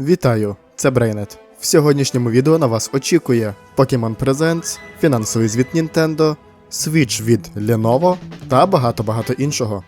Вітаю, це Брейнет. В сьогоднішньому відео на вас очікує Pokemon Presents, фінансовий звіт Nintendo, Switch від Lenovo та багато-багато іншого.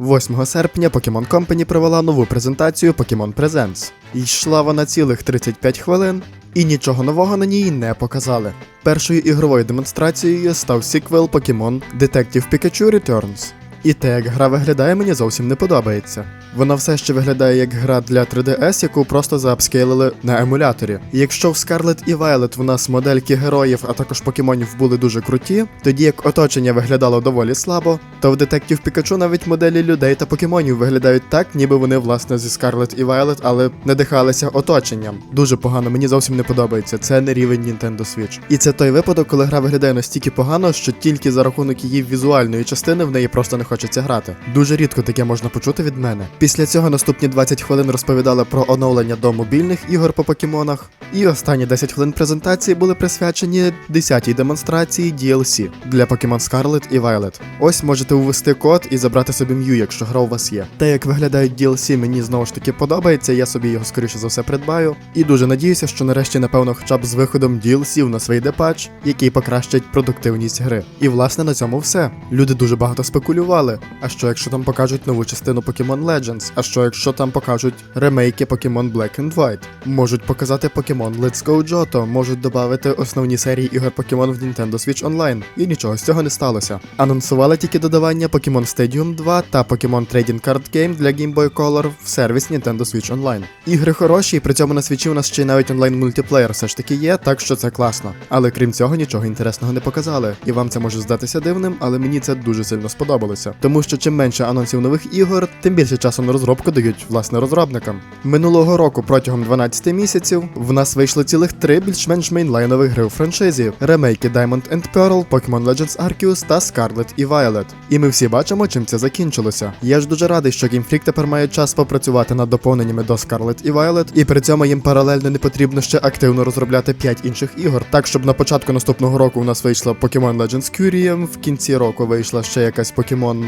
8 серпня Pokemon Company провела нову презентацію Pokemon Presents. Йшла вона цілих 35 хвилин, і нічого нового на ній не показали. Першою ігровою демонстрацією став сіквел Pokemon Detective Pikachu Returns. І те, як гра виглядає, мені зовсім не подобається. Вона все ще виглядає як гра для 3DS, яку просто заапскейлили на емуляторі. І якщо в Scarlet і Violet в нас модельки героїв, а також покемонів були дуже круті, тоді як оточення виглядало доволі слабо, то в Detective Pikachu навіть моделі людей та покемонів виглядають так, ніби вони власне зі Scarlet і Violet, але не дихалися оточенням. Дуже погано, мені зовсім не подобається. Це не рівень Nintendo Switch. І це той випадок, коли гра виглядає настільки погано, що тільки за рахунок її візуальної частини в неї просто не хочеться грати. Дуже рідко таке можна почути від мене. Після цього наступні 20 хвилин розповідали про оновлення до мобільних ігор по покемонах. І останні 10 хвилин презентації були присвячені 10-й демонстрації DLC для Pokemon Scarlet і Violet. Ось можете ввести код і забрати собі М'ю, якщо гра у вас є. Те, як виглядають DLC, мені знову ж таки подобається, я собі його скоріше за все придбаю. І дуже надіюся, що нарешті, напевно, хоча б з виходом DLC на свій депатч, який покращить продуктивність гри. І власне на цьому все. Люди дуже багато спекулювали. А що якщо там покажуть нову частину Pokemon Legends? А що якщо там покажуть ремейки Pokemon Black and White? Можуть показати Pokemon Let's Go Johto, можуть додати основні серії ігор Pokemon в Nintendo Switch Online. І нічого з цього не сталося. Анонсували тільки додавання Pokemon Stadium 2 та Pokemon Trading Card Game для Game Boy Color в сервіс Nintendo Switch Online. Ігри хороші, і при цьому на свічі у нас ще й навіть онлайн мультиплеєр все ж таки є, так що це класно. Але крім цього, нічого інтересного не показали. І вам це може здатися дивним, але мені це дуже сильно сподобалося. Тому що чим менше анонсів нових ігор, тим більше часу на розробку дають власне розробникам. Минулого року протягом 12 місяців в нас вийшло цілих три більш-менш мейнлайнових гри у франшизі: ремейки Diamond and Pearl, Pokemon Legends Arceus та Scarlet і Violet. І ми всі бачимо, чим це закінчилося. Я ж дуже радий, що Game Freak тепер має час попрацювати над доповненнями до Scarlet і Violet, і при цьому їм паралельно не потрібно ще активно розробляти 5 інших ігор. Так, щоб на початку наступного року у нас вийшла Pokemon Legends Curium, в кінці року вийшла ще якась Pokemon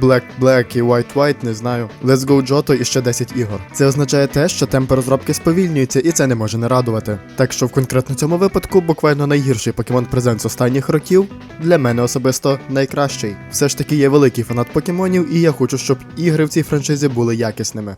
Black Black і White White, не знаю. Let's Go Johto і ще 10 ігор. Це означає те, що темпи розробки сповільнюються, і це не може не радувати. Так що в конкретно цьому випадку буквально найгірший Pokemon Presents останніх років для мене особисто найкращий. Все ж таки є великий фанат покемонів, і я хочу, щоб ігри в цій франшизі були якісними.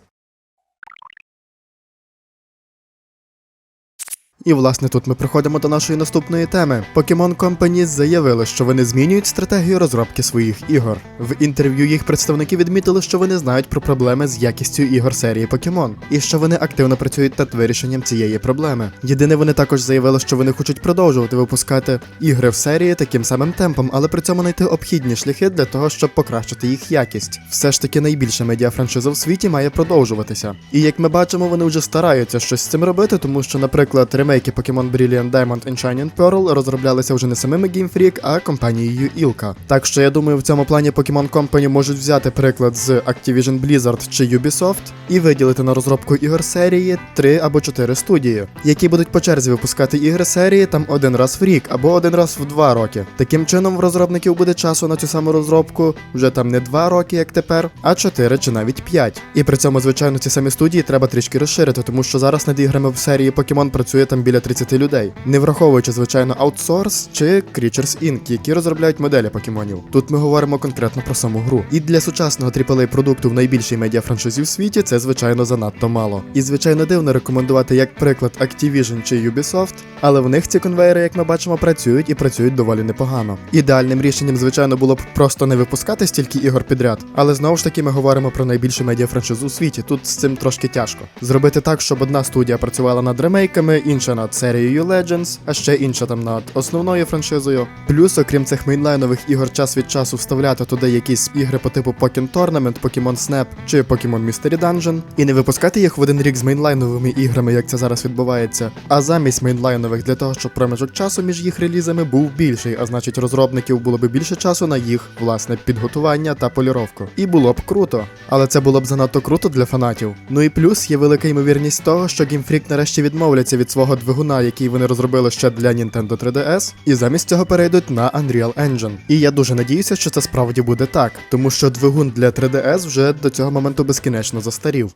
І власне тут ми приходимо до нашої наступної теми. Pokemon Company заявили, що вони змінюють стратегію розробки своїх ігор. В інтерв'ю їх представники відмітили, що вони знають про проблеми з якістю ігор серії Pokemon, і що вони активно працюють над вирішенням цієї проблеми. Єдине, вони також заявили, що вони хочуть продовжувати випускати ігри в серії таким самим темпом, але при цьому знайти обхідні шляхи для того, щоб покращити їх якість. Все ж таки найбільша медіафраншиза в світі має продовжуватися. І як ми бачимо, вони вже стараються щось з цим робити, тому що, наприклад, ремейки Pokemon Brilliant Diamond and Shining Pearl розроблялися вже не самими Game Freak, а компанією Ilka. Так що я думаю, в цьому плані Pokemon Company можуть взяти приклад з Activision Blizzard чи Ubisoft і виділити на розробку ігор серії 3 або 4 студії, які будуть по черзі випускати ігри серії там один раз в рік або один раз в два роки. Таким чином, в розробників буде часу на цю саму розробку вже там не 2 роки, як тепер, а 4 чи навіть 5. І при цьому, звичайно, ці самі студії треба трішки розширити, тому що зараз над іграми в серії Pokemon працює там біля 30 людей, не враховуючи, звичайно, аутсорс чи Creatures Inc., які розробляють моделі покемонів. Тут ми говоримо конкретно про саму гру. І для сучасного AAA продукту в найбільшій медіафраншизі в світі це, звичайно, занадто мало. І, звичайно, дивно рекомендувати як приклад Activision чи Ubisoft, але в них ці конвейери, як ми бачимо, працюють і працюють доволі непогано. Ідеальним рішенням, звичайно, було б просто не випускати стільки ігор підряд, але знову ж таки ми говоримо про найбільшу медіафраншизу у світі. Тут з цим трошки тяжко. Зробити так, щоб одна студія працювала над ремейками, інша над серією Legends, а ще інша там над основною франшизою. Плюс, окрім цих мейнлайнових ігор, час від часу вставляти туди якісь ігри по типу Pokken Tournament, Pokemon Snap чи Pokemon Mystery Dungeon, і не випускати їх в один рік з мейнлайновими іграми, як це зараз відбувається, а замість мейнлайнових для того, щоб проміжок часу між їх релізами був більший, а значить розробників було б більше часу на їх власне підготування та поліровку. І було б круто, але це було б занадто круто для фанатів. Ну і плюс є велика ймовірність того, що Game Freak нарешті відмовляться від свого двигуна, який вони розробили ще для Nintendo 3DS, і замість цього перейдуть на Unreal Engine. І я дуже надіюся, що це справді буде так, тому що двигун для 3DS вже до цього моменту безкінечно застарів.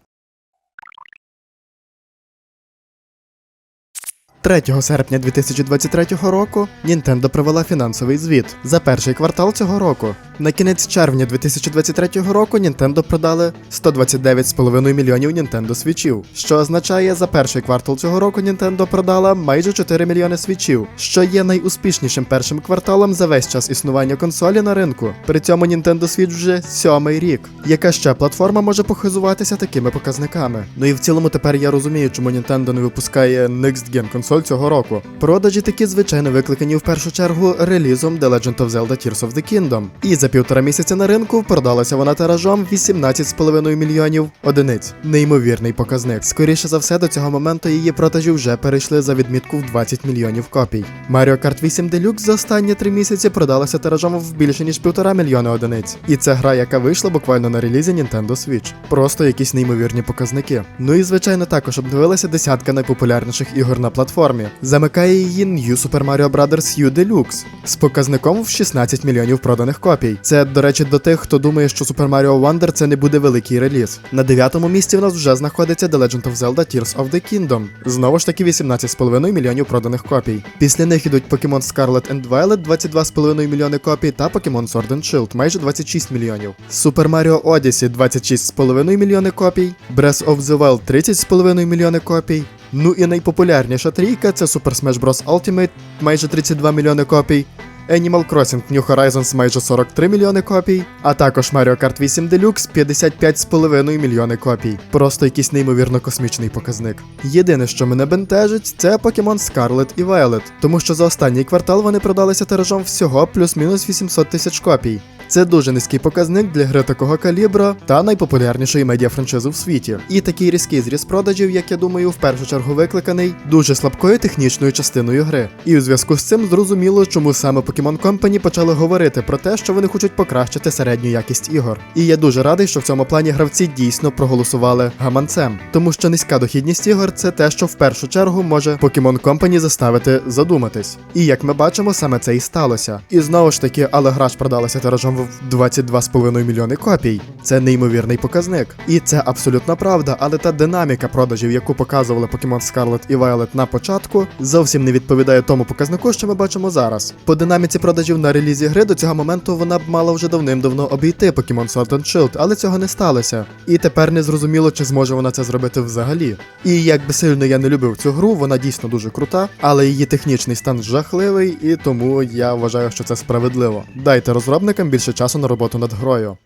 3 серпня 2023 року Nintendo провела фінансовий звіт за перший квартал цього року. На кінець червня 2023 року Nintendo продали 129,5 мільйонів Nintendo свічів, що означає, за перший квартал цього року Nintendo продала майже 4 мільйони свічів, що є найуспішнішим першим кварталом за весь час існування консолі на ринку. При цьому Nintendo Switch вже сьомий рік. Яка ще платформа може похизуватися такими показниками? Ну і в цілому тепер я розумію, чому Nintendo не випускає Next Gen консоль цього року. Продажі такі звичайно викликані в першу чергу релізом The Legend of Zelda Tears of the Kingdom. І за півтора місяця на ринку продалася вона тиражом 18,5 мільйонів одиниць. Неймовірний показник. Скоріше за все, до цього моменту її продажі вже перейшли за відмітку в 20 мільйонів копій. Mario Kart 8 Deluxe за останні три місяці продалася тиражом в більше ніж півтора мільйона одиниць. І це гра, яка вийшла буквально на релізі Nintendo Switch. Просто якісь неймовірні показники. Ну і звичайно також обдивилася десятка найпопулярніших ігор на платформі. Замикає її New Super Mario Bros. U Deluxe з показником в 16 мільйонів проданих копій. Це, до речі, до тих, хто думає, що Super Mario Wonder це не буде великий реліз. На дев'ятому місці в нас вже знаходиться The Legend of Zelda Tears of the Kingdom. Знову ж таки 18,5 мільйонів проданих копій. Після них ідуть Pokemon Scarlet and Violet 22,5 мільйони копій та Pokemon Sword and Shield майже 26 мільйонів. Super Mario Odyssey 26,5 мільйони копій, Breath of the Wild 30,5 мільйони копій. Ну і найпопулярніша трійка це Super Smash Bros. Ultimate майже 32 мільйони копій. Animal Crossing New Horizons майже 43 мільйони копій, а також Mario Kart 8 Deluxe 55,5 мільйони копій. Просто якийсь неймовірно космічний показник. Єдине, що мене бентежить, це Pokemon Scarlet і Violet, тому що за останній квартал вони продалися тиражом всього плюс-мінус 800 тисяч копій. Це дуже низький показник для гри такого калібра та найпопулярнішої медіафраншизи в світі. І такий різкий зріс продажів, як я думаю, в першу чергу викликаний дуже слабкою технічною частиною гри. І у зв'язку з цим зрозуміло, чому саме Pokemon Company почали говорити про те, що вони хочуть покращити середню якість ігор. І я дуже радий, що в цьому плані гравці дійсно проголосували гаманцем, тому що низька дохідність ігор це те, що в першу чергу може Pokemon Company заставити задуматись. І як ми бачимо, саме це і сталося. І знову ж таки, але гра ж продалася тиражом в 22,5 мільйони копій. Це неймовірний показник. І це абсолютно правда, але та динаміка продажів, яку показували Pokemon Scarlet і Violet на початку, зовсім не відповідає тому показнику, що ми бачимо зараз. По динаміці продажів на релізі гри до цього моменту вона б мала вже давним-давно обійти Pokemon Sword and Shield, але цього не сталося. І тепер не зрозуміло, чи зможе вона це зробити взагалі. І як би сильно я не любив цю гру, вона дійсно дуже крута, але її технічний стан жахливий, і тому я вважаю, що це справедливо. Дайте розробникам більше часу на роботу над грою.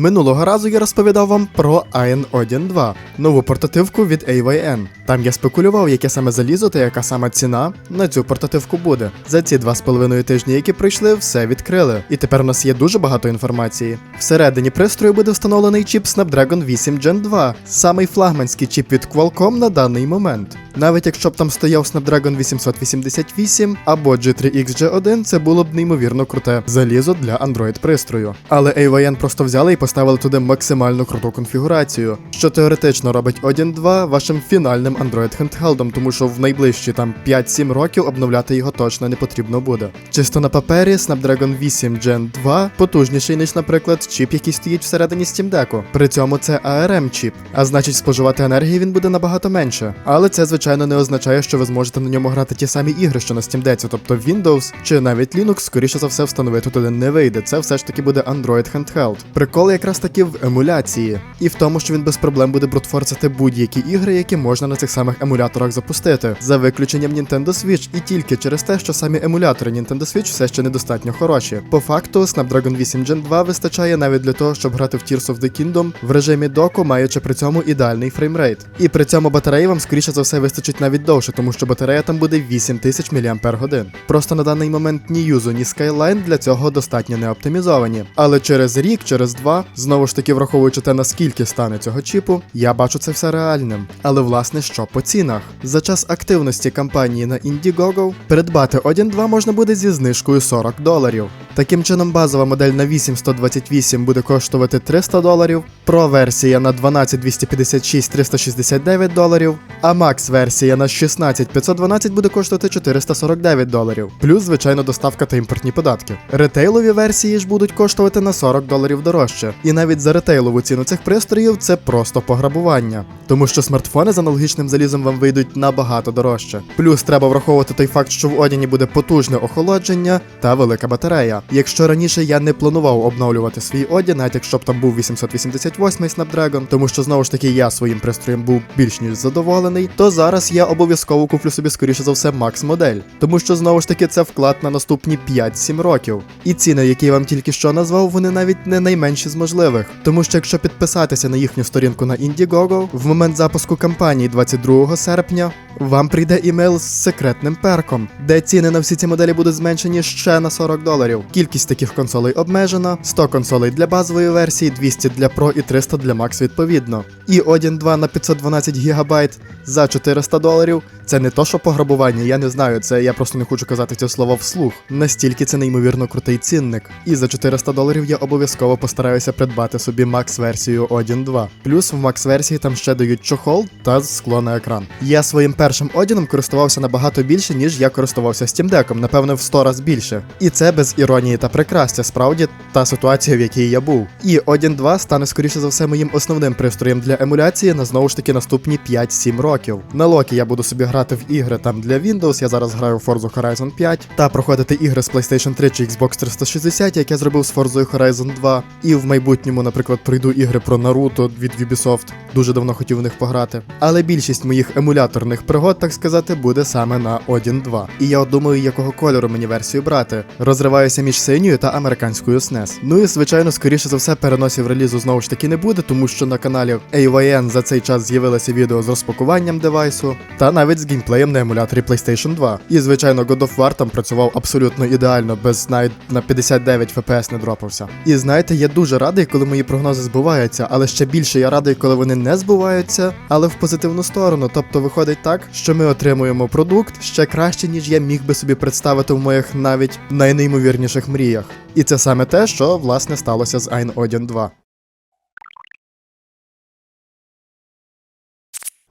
Минулого разу я розповідав вам про Iron Odin 2, нову портативку від AYN. Там я спекулював, яке саме залізо та яка саме ціна на цю портативку буде. За ці два з половиною тижні, які пройшли, все відкрили. І тепер у нас є дуже багато інформації. Всередині пристрою буде встановлений чіп Snapdragon 8 Gen 2, самий флагманський чіп від Qualcomm на даний момент. Навіть якщо б там стояв Snapdragon 888 або G3X G1, це було б неймовірно круте залізо для Android пристрою. Але AYN просто взяли і поставили туди максимально круту конфігурацію, що теоретично робить Odin 2 вашим фінальним Android handheldом, тому що в найближчі там 5-7 років обновляти його точно не потрібно буде. Чисто на папері Snapdragon 8 Gen 2 потужніший, ніж, наприклад, чіп, який стоїть всередині Steam Deck. При цьому це ARM чіп, а значить споживати енергії він буде набагато менше. Але це, звичайно, не означає, що ви зможете на ньому грати ті самі ігри, що на Steam Deck, тобто Windows чи навіть Linux, скоріше за все, встановити туди не вийде. Це все ж таки буде Android Handheld. Прикол якраз таки в емуляції, і в тому, що він без проблем буде брутфорсити будь-які ігри, які можна на цих самих емуляторах запустити, за виключенням Nintendo Switch, і тільки через те, що самі емулятори Nintendo Switch все ще недостатньо хороші. По факту, Snapdragon 8 Gen 2 вистачає навіть для того, щоб грати в Tears of the Kingdom в режимі доку, маючи при цьому ідеальний фреймрейт. І при цьому батареї вам скоріше за все вистачить навіть довше, тому що батарея там буде 8000 мАч. Просто на даний момент ні юзу, ні Skyline для цього достатньо не оптимізовані. Але через рік, через два 2, знову ж таки враховуючи те, наскільки стане цього чіпу, я бачу це все реальним. Але власне що по цінах? За час активності кампанії на Indiegogo придбати Odin 2 можна буде зі знижкою 40 доларів. Таким чином, базова модель на 8128 буде коштувати 300 доларів, Pro версія на 12256 369 доларів, а Max версія на 16512 буде коштувати 449 доларів, плюс, звичайно, доставка та імпортні податки. Ретейлові версії ж будуть коштувати на 40 доларів дорожче. І навіть за ретейлову ціну цих пристроїв це просто пограбування, тому що смартфони з аналогічним залізом вам вийдуть набагато дорожче. Плюс треба враховувати той факт, що в Одіні буде потужне охолодження та велика батарея. Якщо раніше я не планував обновлювати свій Одін, навіть якщо б там був 888 Snapdragon, тому що знову ж таки я своїм пристроєм був більш ніж задоволений, то зараз я обов'язково куплю собі скоріше за все Max модель, тому що знову ж таки це вклад на наступні 5-7 років. І ціни, які я вам тільки що назвав, вони навіть не найменші з можливих. Тому що якщо підписатися на їхню сторінку на Indiegogo, в момент запуску кампанії 22 серпня вам прийде імейл з секретним перком, де ціни на всі ці моделі будуть зменшені ще на 40 доларів. Кількість таких консолей обмежена: 100 консолей для базової версії, 200 для Pro і 300 для Max відповідно. І Odin 2 на 512 ГБ за 400 доларів. Це не то, що пограбування, я не знаю, це я просто не хочу казати це слово вслух. Настільки це неймовірно крутий цінник. І за 400 доларів я обов'язково постараюся придбати собі Max версію Odin 2. Плюс в Max версії там ще дають чохол та скло на екран. Я своїм першим Одіном користувався набагато більше, ніж я користувався Steam Deck, напевно, в 100 раз більше. І це без іронії та прикрастя, справді та ситуація, в якій я був. І Odin 2 стане скоріше за все моїм основним пристроєм для емуляції на знову ж таки наступні 5-7 років. На Локі я буду собі грати в ігри там для Windows, я зараз граю в Forza Horizon 5, та проходити ігри з PlayStation 3 чи Xbox 360, як я зробив з Forza Horizon 2. І в майбутньому, наприклад, пройду ігри про Naruto від Ubisoft. Дуже давно хотів в них пограти. Але більшість моїх емуляторних пригод, так сказати, буде саме на Odin 2. І я думаю, якого кольору мені версію брати. Розриваюся між синьою та американською SNES. Ну і звичайно, скоріше за все, переносів релізу знову ж таки не буде, тому що на каналі AYN за цей час з'явилося відео з розпакуванням девайсу, та навіть з геймплеєм на емуляторі PlayStation 2. І звичайно, God of War там працював абсолютно ідеально, без навіть на 59 FPS не дропався. І знаєте, я дуже радий, коли мої прогнози збуваються, але ще більше я радий, коли вони не збуваються, але в позитивну сторону. Тобто виходить так, що ми отримуємо продукт ще краще, ніж я міг би собі представити в моїх навіть найнеймовірніших мріях. І це саме те, що власне сталося з Ein Odin 2.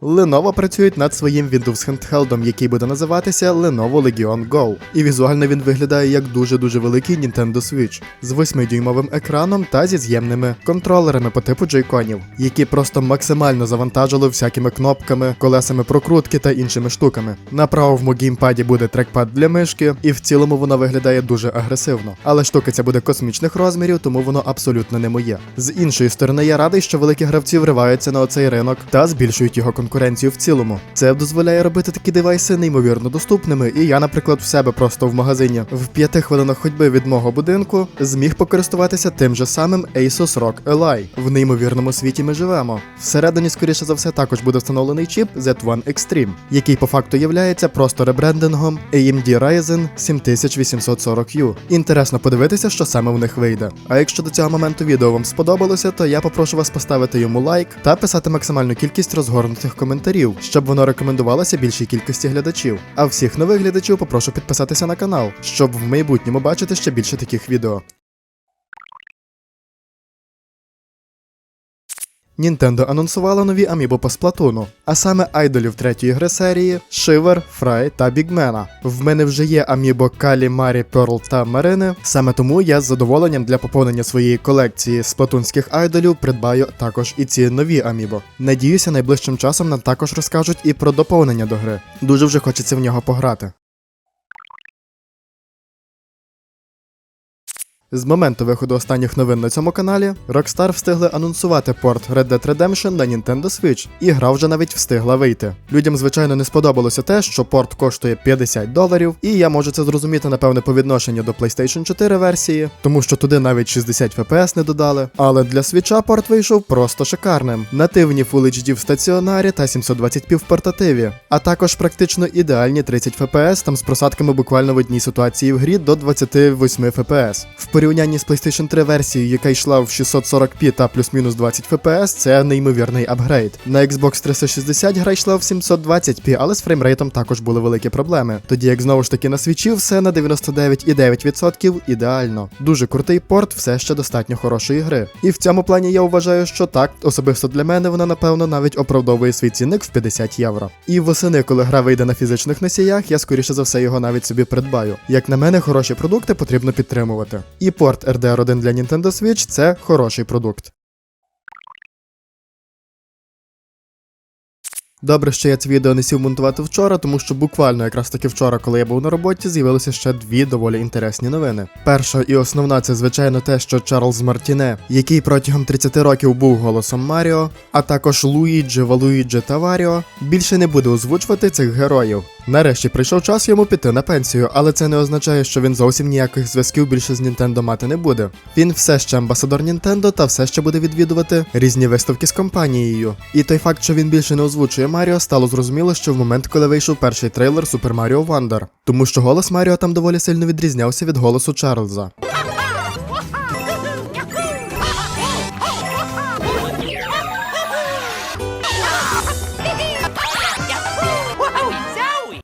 Lenovo працюють над своїм Windows Handheld, який буде називатися Lenovo Legion Go. І візуально він виглядає як дуже-дуже великий Nintendo Switch з 8-дюймовим екраном та зі з'ємними контролерами по типу джойконів, які просто максимально завантажили всякими кнопками, колесами прокрутки та іншими штуками. На правому геймпаді буде трекпад для мишки, і в цілому воно виглядає дуже агресивно. Але штука ця буде космічних розмірів, тому воно абсолютно не моє. З іншої сторони, я радий, що великі гравці вриваються на оцей ринок та збільшують його конкуренцію в цілому. Це дозволяє робити такі девайси неймовірно доступними, і я, наприклад, в себе просто в магазині в п'яти хвилинах ходьби від мого будинку зміг покористуватися тим же самим Asus ROG Ally. В неймовірному світі ми живемо. Всередині, скоріше за все, також буде встановлений чіп Z1 Extreme, який по факту являється просто ребрендингом AMD Ryzen 7840U. Інтересно подивитися, що саме в них вийде. А якщо до цього моменту відео вам сподобалося, то я попрошу вас поставити йому лайк та писати максимальну кількість розгорнутих коментарів, щоб воно рекомендувалося більшій кількості глядачів. А всіх нових глядачів попрошу підписатися на канал, щоб в майбутньому бачити ще більше таких відео. Nintendo анонсувала нові амібо по сплатуну, а саме айдолів третьої гри серії Шивер, Фрай та Бігмена. В мене вже є амібо Калі, Марі, Перл та Марини. Саме тому я з задоволенням для поповнення своєї колекції сплатунських айдолів придбаю також і ці нові амібо. Надіюся, найближчим часом нам також розкажуть і про доповнення до гри. Дуже вже хочеться в нього пограти. З моменту виходу останніх новин на цьому каналі, Rockstar встигли анонсувати порт Red Dead Redemption на Nintendo Switch, і гра вже навіть встигла вийти. Людям, звичайно, не сподобалося те, що порт коштує 50 доларів, і я можу це зрозуміти, напевне, по відношенню до PlayStation 4 версії, тому що туди навіть 60 FPS не додали. Але для Switch порт вийшов просто шикарним. Нативні Full HD в стаціонарі та 720p в портативі, а також практично ідеальні 30 FPS там з просадками буквально в одній ситуації в грі до 28 FPS. Порівнянні з PlayStation 3 версією, яка йшла в 640p та плюс-мінус 20 FPS, це неймовірний апгрейд. На Xbox 360 гра йшла в 720p, але з фреймрейтом також були великі проблеми. Тоді як знову ж таки на свічі все на 99,9% ідеально. Дуже крутий порт, все ще достатньо хорошої гри. І в цьому плані я вважаю, що так, особисто для мене вона напевно навіть оправдовує свій цінник в 50 євро. І восени, коли гра вийде на фізичних носіях, я скоріше за все його навіть собі придбаю. Як на мене, хороші продукти потрібно підтримувати. І порт RDR1 для Nintendo Switch це хороший продукт. Добре, що я це відео не сів монтувати вчора, тому що буквально якраз таки вчора, коли я був на роботі, з'явилися ще дві доволі інтересні новини. Перша і основна це звичайно те, що Чарльз Мартіне, який протягом 30 років був голосом Маріо, а також Луїджі, Валуїджі та Варіо, більше не буде озвучувати цих героїв. Нарешті прийшов час йому піти на пенсію, але це не означає, що він зовсім ніяких зв'язків більше з Нінтендо мати не буде. Він все ще амбасадор Нінтендо та все ще буде відвідувати різні виставки з компанією. І той факт, що він більше не озвучує Маріо, стало зрозуміло, що в момент, коли вийшов перший трейлер Super Mario Wonder. Тому що голос Маріо там доволі сильно відрізнявся від голосу Чарльза.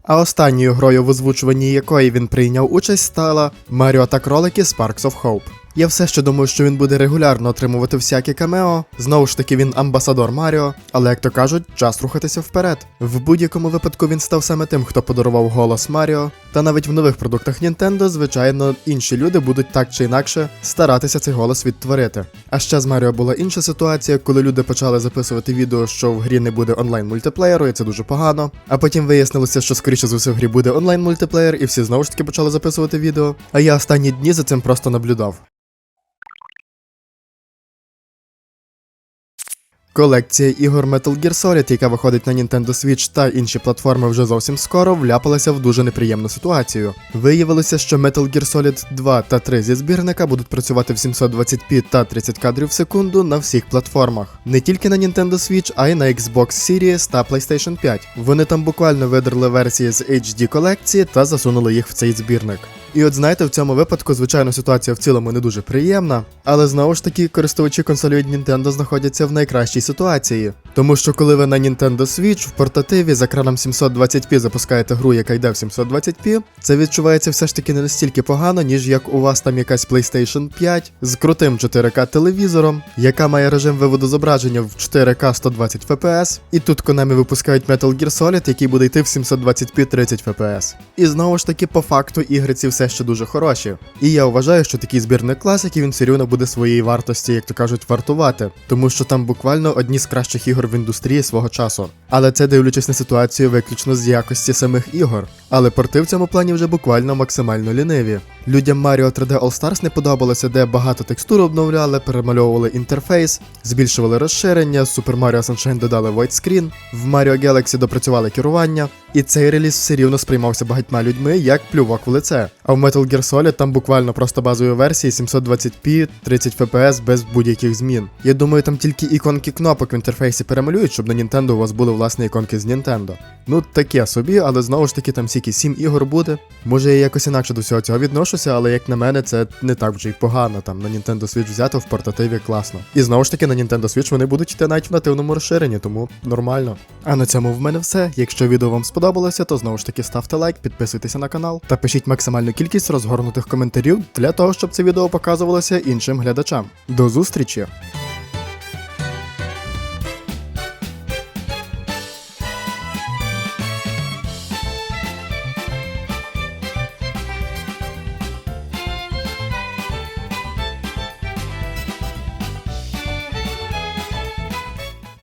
А останньою грою, в озвучуванні якої він прийняв участь, стала Маріо та кролики Sparks of Hope. Я все ще думаю, що він буде регулярно отримувати всякі камео. Знову ж таки, він амбасадор Маріо, але як то кажуть, час рухатися вперед. В будь-якому випадку він став саме тим, хто подарував голос Маріо. Та навіть в нових продуктах Nintendo, звичайно, інші люди будуть так чи інакше старатися цей голос відтворити. А ще з Маріо була інша ситуація, коли люди почали записувати відео, що в грі не буде онлайн мультиплеєру, і це дуже погано. А потім вияснилося, що скоріше за все в грі буде онлайн мультиплеєр, і всі знову ж таки почали записувати відео. А я останні дні за цим просто наблюдав. Колекція ігор Metal Gear Solid, яка виходить на Nintendo Switch та інші платформи вже зовсім скоро, вляпалася в дуже неприємну ситуацію. Виявилося, що Metal Gear Solid 2 та 3 зі збірника будуть працювати в 720p та 30 кадрів в секунду на всіх платформах. Не тільки на Nintendo Switch, а й на Xbox Series та PlayStation 5. Вони там буквально видерли версії з HD колекції та засунули їх в цей збірник. І от знаєте, в цьому випадку, звичайно, ситуація в цілому не дуже приємна, але знову ж таки користувачі консолі від Nintendo знаходяться в найкращій ситуації. Тому що коли ви на Nintendo Switch в портативі з екраном 720p запускаєте гру, яка йде в 720p, це відчувається все ж таки не настільки погано, ніж як у вас там якась PlayStation 5 з крутим 4К телевізором, яка має режим виводу зображення в 4К 120 FPS, і тут Konami випускають Metal Gear Solid, який буде йти в 720p 30 FPS. І знову ж таки, по факту, ігри ці все ще дуже хороші. І я вважаю, що такий збірник класики він все рівно буде своєї вартості, як то кажуть, вартувати, тому що там буквально одні з кращих ігор в індустрії свого часу. Але це дивлячись на ситуацію виключно з якості самих ігор. Але порти в цьому плані вже буквально максимально ліниві. Людям Mario 3D All Stars не подобалося, де багато текстур обновляли, перемальовували інтерфейс, збільшували розширення, Super Mario Sunshine додали widescreen, в Mario Galaxy допрацювали керування, і цей реліз все рівно сприймався багатьма людьми як плювок в лице. А в Metal Gear Solid там буквально просто базові версії 720p, 30 FPS без будь-яких змін. Я думаю, там тільки іконки кнопок в інтерфейсі перемалюють, щоб на Nintendo у вас були власні іконки з Nintendo. Ну таке собі, але знову ж таки там стільки 7 ігор буде. Може я якось інакше до всього цього відношуся, але як на мене, це не так вже й погано. Там на Nintendo Switch взято в портативі класно. І знову ж таки на Nintendo Switch вони будуть йти навіть в нативному розширенні, тому нормально. А на цьому в мене все. Якщо відео вам сподобалося, то знову ж таки ставте лайк, підписуйтеся на канал та пишіть максимальну кількість розгорнутих коментарів для того, щоб це відео показувалося іншим глядачам. До зустрічі!